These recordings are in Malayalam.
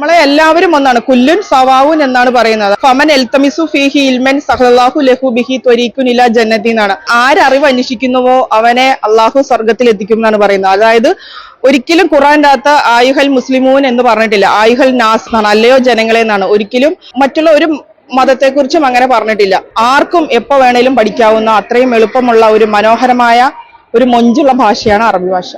നമ്മളെ എല്ലാവരും ഒന്നാണ്. കുല്ലുൻ സവാവുൻ എന്നാണ് പറയുന്നത്. ഫമൻ എൽത്തമിസു ഫിഹി ഇൽമൻ സഹലാഹു ലഹു ബിഹി ത്വരീക്കുൻ ഇല ജന്നതി എന്നാണ്. ആരറിവ് അന്വേഷിക്കുന്നുവോ അവനെ അള്ളാഹു സ്വർഗത്തിൽ എത്തിക്കും എന്നാണ് പറയുന്നത്. അതായത് ഒരിക്കലും ഖുറാന്റെ അകത്ത് ആയുഹൽ മുസ്ലിമൂൻ എന്ന് പറഞ്ഞിട്ടില്ല. ആയുഹൽ നാസ് എന്നാണ്. അല്ലയോ ജനങ്ങളെ എന്നാണ്. ഒരിക്കലും മറ്റുള്ള ഒരു മതത്തെക്കുറിച്ചും അങ്ങനെ പറഞ്ഞിട്ടില്ല. ആർക്കും എപ്പോ വേണേലും പഠിക്കാവുന്ന അത്രയും എളുപ്പമുള്ള ഒരു മനോഹരമായ ഒരു മൊഞ്ചുള്ള ഭാഷയാണ് അറബി ഭാഷ.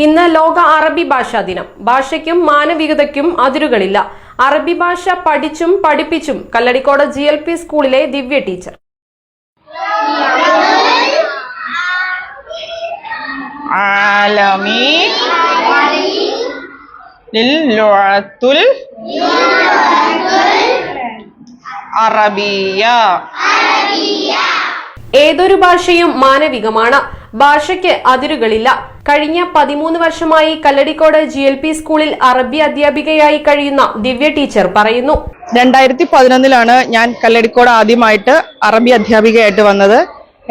ഇന്ന് ലോക അറബി ഭാഷാ ദിനം. ഭാഷയ്ക്കും മാനവികതയ്ക്കും അതിരുകളില്ല. അറബി ഭാഷ പഠിച്ചും പഠിപ്പിച്ചും കല്ലടിക്കോട് ജി എൽ പി സ്കൂളിലെ ദിവ്യ ടീച്ചർ. അറബിയ. ഏതൊരു ഭാഷയും മാനവികമാണ്. ഭാഷയ്ക്ക് അതിരുകളില്ല. കഴിഞ്ഞ പതിമൂന്ന് വർഷമായി കല്ലടിക്കോട് ജി എൽ പി സ്കൂളിൽ അറബി അധ്യാപികയായി കഴിയുന്ന ദിവ്യ ടീച്ചർ പറയുന്നു. രണ്ടായിരത്തി പതിനൊന്നിലാണ് ഞാൻ കല്ലടിക്കോട് ആദ്യമായിട്ട് അറബി അധ്യാപികയായിട്ട് വന്നത്.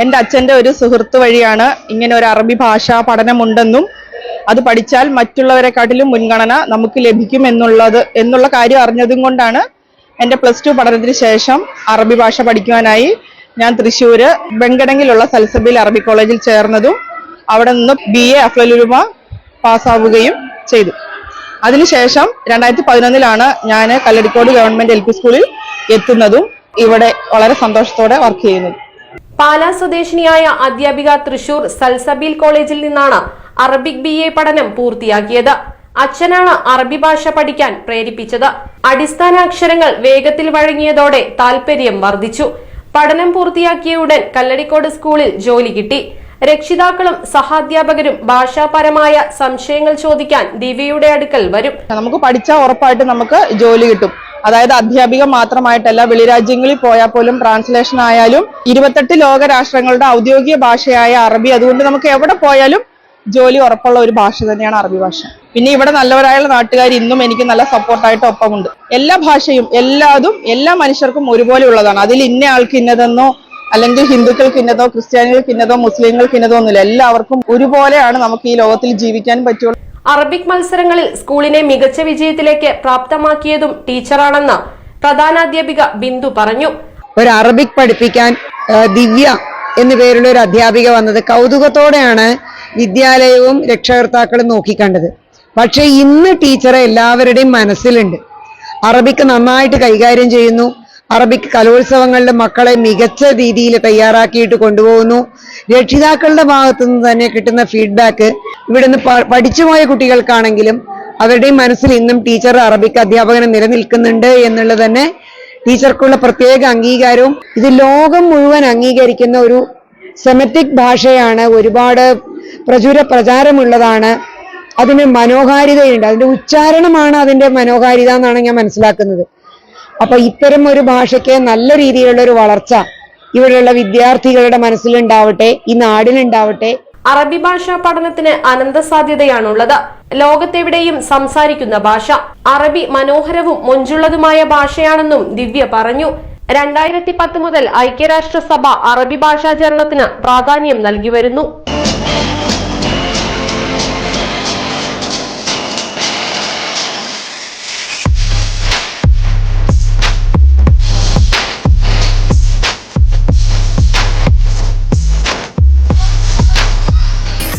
എന്റെ അച്ഛന്റെ ഒരു സുഹൃത്ത് വഴിയാണ് ഇങ്ങനെ ഒരു അറബി ഭാഷാ പഠനമുണ്ടെന്നും അത് പഠിച്ചാൽ മറ്റുള്ളവരെക്കാട്ടിലും മുൻഗണന നമുക്ക് ലഭിക്കും എന്നുള്ളത് എന്നുള്ള കാര്യം അറിഞ്ഞതും കൊണ്ടാണ് എന്റെ പ്ലസ് ടു പഠനത്തിന് ശേഷം അറബി ഭാഷ പഠിക്കുവാനായി ഞാൻ തൃശ്ശൂര് വെങ്കടങ്ങിലുള്ള സൽസബിൽ അറബി കോളേജിൽ ചേർന്നതും അവിടെ നിന്ന് ബി എ അഫലുരുമ പാസ്സാവുകയും ചെയ്തു. അതിനുശേഷം രണ്ടായിരത്തി പതിനൊന്നിലാണ് ഞാൻ കല്ലടിക്കോട് ഗവൺമെന്റ് എൽ പി സ്കൂളിൽ എത്തുന്നതും ഇവിടെ വളരെ സന്തോഷത്തോടെ വർക്ക് ചെയ്യുന്നത്. പാലാ സ്വദേശിനിയായ അധ്യാപിക തൃശൂർ സൽസബീൽ കോളേജിൽ നിന്നാണ് അറബിക് ബി എ പഠനം പൂർത്തിയാക്കിയത്. അച്ഛനാണ് അറബി ഭാഷ പഠിക്കാൻ പ്രേരിപ്പിച്ചത്. അടിസ്ഥാന അക്ഷരങ്ങൾ വേഗത്തിൽ വഴങ്ങിയതോടെ താൽപര്യം വർദ്ധിച്ചു. പഠനം പൂർത്തിയാക്കിയ ഉടൻ കല്ലടിക്കോട് സ്കൂളിൽ ജോലി കിട്ടി. രക്ഷിതാക്കളും സഹാധ്യാപകരും ഭാഷാപരമായ സംശയങ്ങൾ ചോദിക്കാൻ ദിവ്യയുടെ അടുക്കൽ വരും. നമുക്ക് പഠിച്ചാൽ ഉറപ്പായിട്ട് നമുക്ക് ജോലി കിട്ടും. അതായത് അധ്യാപിക മാത്രമായിട്ടല്ല വെളിരാജ്യങ്ങളിൽ പോയാൽ പോലും ട്രാൻസ്ലേഷൻ ആയാലും ഇരുപത്തെട്ട് ലോക രാഷ്ട്രങ്ങളുടെ ഔദ്യോഗിക ഭാഷയായ അറബി. അതുകൊണ്ട് നമുക്ക് എവിടെ പോയാലും ജോലി ഉറപ്പുള്ള ഒരു ഭാഷ തന്നെയാണ് അറബി ഭാഷ. പിന്നെ ഇവിടെ നല്ലവരായുള്ള നാട്ടുകാർ ഇന്നും എനിക്ക് നല്ല സപ്പോർട്ടായിട്ട് ഒപ്പമുണ്ട്. എല്ലാ ഭാഷയും എല്ലാതും എല്ലാ മനുഷ്യർക്കും ഒരുപോലെ ഉള്ളതാണ്. അതിൽ ഇന്ന ആൾക്ക് ഇന്നതെന്നോ അല്ലെങ്കിൽ ഹിന്ദുക്കൾക്ക് ഇന്നതോ ക്രിസ്ത്യാനികൾക്ക് ഇന്നതോ മുസ്ലിങ്ങൾക്ക് ഇന്നതോ ഒന്നുമില്ല. എല്ലാവർക്കും ഒരുപോലെയാണ് നമുക്ക് ഈ ലോകത്തിൽ ജീവിക്കാൻ പറ്റുള്ളൂ. അറബിക് മത്സരങ്ങളിൽ സ്കൂളിനെ മികച്ച വിജയത്തിലേക്ക് പ്രാപ്തമാക്കിയതും ടീച്ചറാണെന്ന് പ്രധാനാധ്യാപിക ബിന്ദു പറഞ്ഞു. ഒരു അറബിക് പഠിപ്പിക്കാൻ ദിവ്യ എന്നു പേരുള്ള ഒരു അധ്യാപിക വന്നത് കൗതുകത്തോടെയാണ് വിദ്യാലയവും രക്ഷകർത്താക്കളും നോക്കിക്കണ്ടത്. പക്ഷേ ഇന്ന് ടീച്ചറെ എല്ലാവരുടെയും മനസ്സിലുണ്ട്. അറബിക്ക് നന്നായിട്ട് കൈകാര്യം ചെയ്യുന്നു. അറബിക് കലോത്സവങ്ങളുടെ മക്കളെ മികച്ച രീതിയിൽ തയ്യാറാക്കിയിട്ട് കൊണ്ടുപോകുന്നു. രക്ഷിതാക്കളുടെ ഭാഗത്തു നിന്ന് തന്നെ കിട്ടുന്ന ഫീഡ്ബാക്ക് ഇവിടുന്ന് പഠിച്ചുപോയ കുട്ടികൾക്കാണെങ്കിലും അവരുടെയും മനസ്സിൽ ഇന്നും ടീച്ചർ അറബിക് അധ്യാപകനെ നിലനിൽക്കുന്നുണ്ട് എന്നുള്ളത് തന്നെ ടീച്ചർക്കുള്ള പ്രത്യേക അംഗീകാരവും. ഇത് ലോകം മുഴുവൻ അംഗീകരിക്കുന്ന ഒരു സെമറ്റിക് ഭാഷയാണ്. ഒരുപാട് പ്രചുര പ്രചാരമുള്ളതാണ്. അതിന് മനോഹാരിതയുണ്ട്. അതിന്റെ ഉച്ചാരണമാണ് അതിന്റെ മനോഹാരിത എന്നാണ് ഞാൻ മനസ്സിലാക്കുന്നത്. അപ്പൊ ഇത്തരം ഒരു ഭാഷയ്ക്ക് നല്ല രീതിയിലുള്ള ഒരു വളർച്ച ഇവിടെയുള്ള വിദ്യാർത്ഥികളുടെ മനസ്സിലുണ്ടാവട്ടെ ഈ നാടിനുണ്ടാവട്ടെ അറബി ഭാഷാ പഠനത്തിന് അനന്ത സാധ്യതയാണുള്ളത്. ലോകത്തെവിടെയും സംസാരിക്കുന്ന ഭാഷ അറബി മനോഹരവും മൊഞ്ചുള്ളതുമായ ഭാഷയാണെന്നും ദിവ്യ പറഞ്ഞു. രണ്ടായിരത്തി പത്ത് മുതൽ ഐക്യരാഷ്ട്രസഭ അറബി ഭാഷാചരണത്തിന് പ്രാധാന്യം നൽകി വരുന്നു.